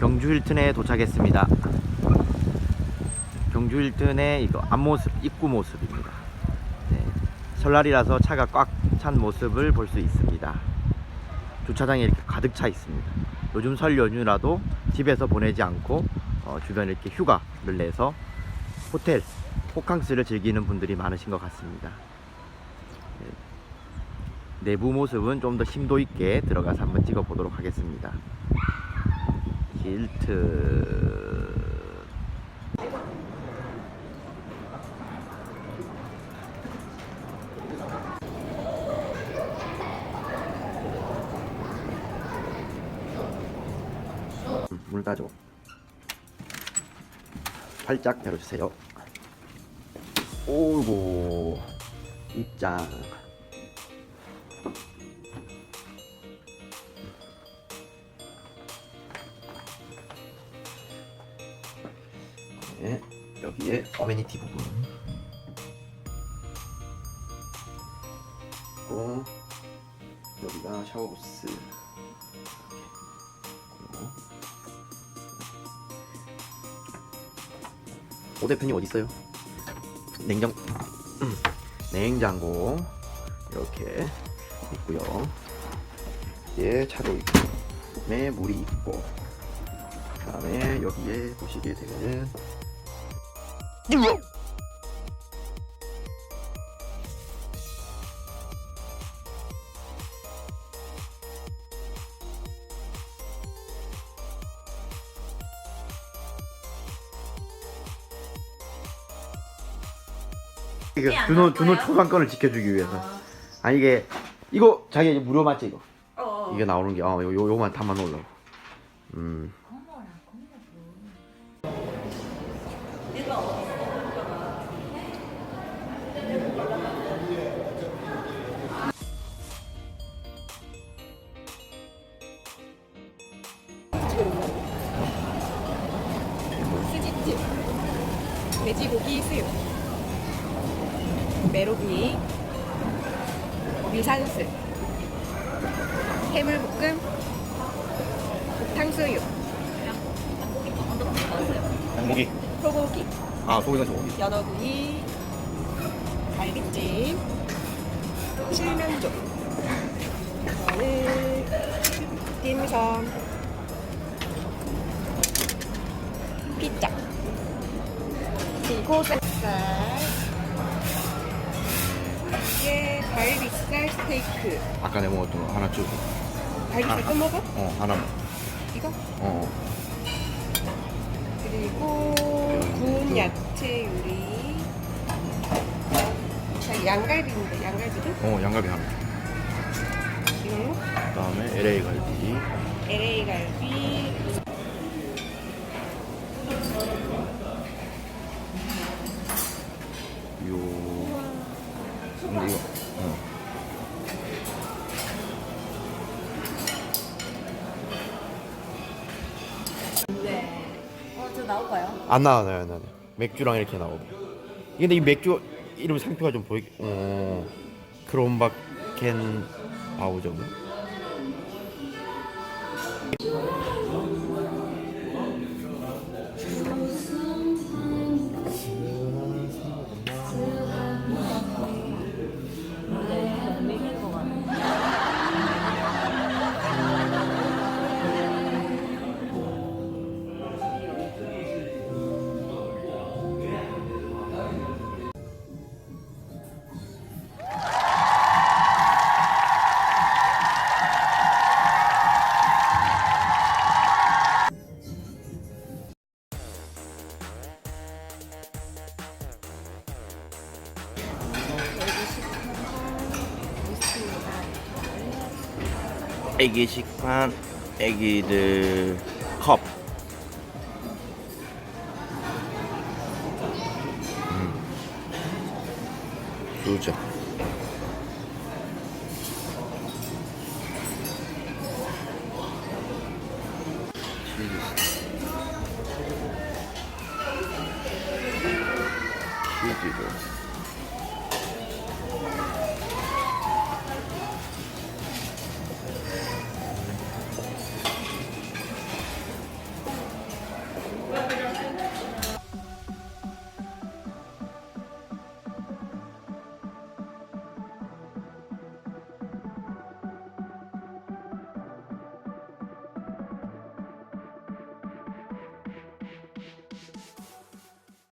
경주 힐튼에 도착했습니다. 경주 힐튼의 이거 앞모습, 입구 모습입니다. 네, 설날이라서 차가 꽉 찬 모습을 볼 수 있습니다. 주차장에 이렇게 가득 차 있습니다. 요즘 설 연휴라도 집에서 보내지 않고 어, 주변에 이렇게 휴가를 내서 호텔, 호캉스를 즐기는 분들이 많으신 것 같습니다. 네, 내부 모습은 좀 더 심도 있게 들어가서 한번 찍어 보도록 하겠습니다. 힐트. 음, 문 따줘. 활짝 열어주세요. 오고. 입장 네, 여기에 어메니티 부분 그리고 여기가 샤워부스 오 대표님 어디 있어요? 냉장 음, 냉장고 이렇게 있고요. 예 차도 있고, 네 물이 있고, 그다음에 여기에 보시게 되면은 이거 안 준호 나올 준호 거예요? 초상권을 지켜주기 위해서. 아. 이게 이거 자기 이제 무료 맞지 이거? 어. 이게 나오는 게 어, 요, 요 요만 담아 놓으려고. 음 돼지고기 수육. 메로기 미산슬 해물볶음. 탕수육. 양고기. 소고기. 아 소고기가 소고기. 연어구이. 갈비찜. 칠면조. 마늘 딤섬 피자 그리고 쌀 이게 갈비살 스테이크. 아까 내가 먹었던 거 하나 주고 갈비살 또 먹어? 어 하나 이거? 어 그리고 구운 야채 요리. 자, 양갈비인데 양갈비도? 어, 양갈비 하나. 이걸로? 그다음에 LA 갈비. LA 갈비 요 근데 이거 어. 어, 저 나올까요? 안 나와요 맥주랑 이렇게 나오고 근데 이 맥주 이름 상표가 좀 보이 어 크롬바켄 바우저브 애기 식판 애기들 컵. 음. 소주 치즈. 치즈